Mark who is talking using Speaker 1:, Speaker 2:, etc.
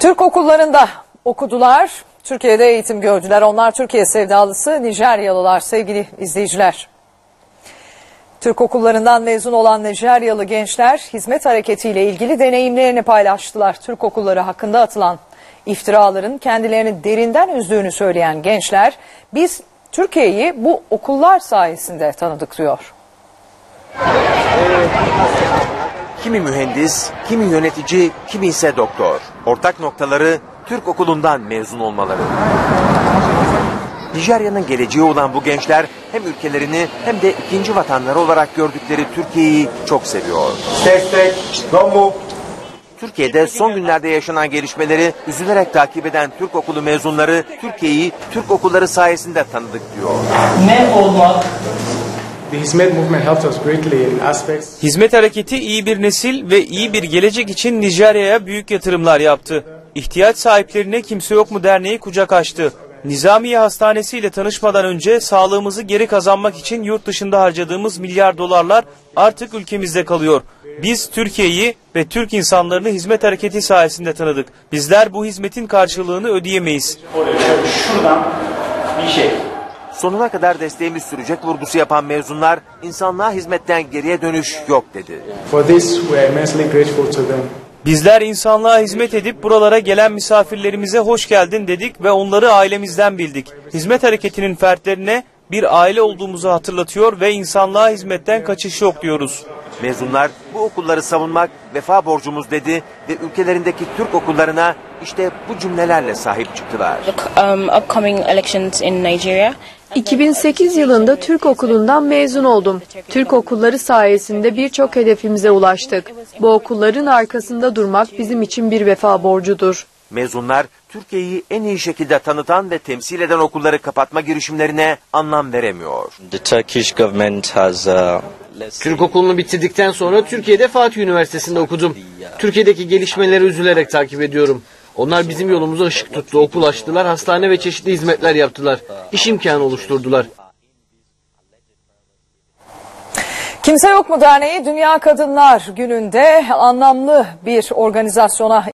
Speaker 1: Türk okullarında okudular, Türkiye'de eğitim gördüler. Onlar Türkiye sevdalısı Nijeryalılar sevgili izleyiciler. Türk okullarından mezun olan Nijeryalı gençler hizmet hareketiyle ilgili deneyimlerini paylaştılar. Türk okulları hakkında atılan iftiraların kendilerini derinden üzdüğünü söyleyen gençler biz Türkiye'yi bu okullar sayesinde tanıdık diyor.
Speaker 2: Kimi mühendis, kimi yönetici, kimi ise doktor. Ortak noktaları Türk okulundan mezun olmaları. Nijerya'nın geleceği olan bu gençler hem ülkelerini hem de ikinci vatanları olarak gördükleri Türkiye'yi çok seviyor. Türkiye'de son günlerde yaşanan gelişmeleri üzülerek takip eden Türk okulu mezunları Türkiye'yi Türk okulları sayesinde tanıdık diyor.
Speaker 3: ne olmak
Speaker 4: hizmet movement helped us greatly in aspects
Speaker 5: Hizmet hareketi iyi bir nesil ve iyi bir gelecek için Nijerya'ya büyük yatırımlar yaptı. İhtiyaç sahiplerine Kimse Yok mu derneği kucak açtı. Nizamiye Hastanesi ile tanışmadan önce sağlığımızı geri kazanmak için yurt dışında harcadığımız milyar dolarlar artık ülkemizde kalıyor. Biz Türkiye'yi ve Türk insanlarını hizmet hareketi sayesinde tanıdık. Bizler bu hizmetin karşılığını ödeyemeyiz.
Speaker 3: şuradan.
Speaker 2: Sonuna kadar desteğimiz sürecek vurgusu yapan mezunlar insanlığa hizmetten geriye dönüş yok dedi.
Speaker 4: for this we are immensely grateful to them.
Speaker 5: Bizler insanlığa hizmet edip buralara gelen misafirlerimize hoş geldin dedik ve onları ailemizden bildik. Hizmet hareketinin fertlerine bir aile olduğumuzu hatırlatıyor ve insanlığa hizmetten kaçış yok diyoruz.
Speaker 2: Mezunlar bu okulları savunmak vefa borcumuz dedi ve ülkelerindeki Türk okullarına işte bu cümlelerle sahip çıktılar.
Speaker 6: um, upcoming elections in Nigeria.
Speaker 7: 2008 yılında Türk okulundan mezun oldum. Türk okulları sayesinde birçok hedefimize ulaştık. Bu okulların arkasında durmak bizim için bir vefa borcudur.
Speaker 2: Mezunlar Türkiye'yi en iyi şekilde tanıtan ve temsil eden okulları kapatma girişimlerine anlam veremiyor.
Speaker 8: The Turkish government has uh,
Speaker 9: Türk okulunu bitirdikten sonra Türkiye'de Fatih Üniversitesi'nde okudum. Türkiye'deki gelişmeleri üzülerek takip ediyorum. Onlar bizim yolumuza ışık tuttu, okul açtılar, hastane ve çeşitli hizmetler yaptılar. İş imkanı oluşturdular.
Speaker 1: Kimse Yok mu Derneği Dünya Kadınlar Günü'nde anlamlı bir organizasyona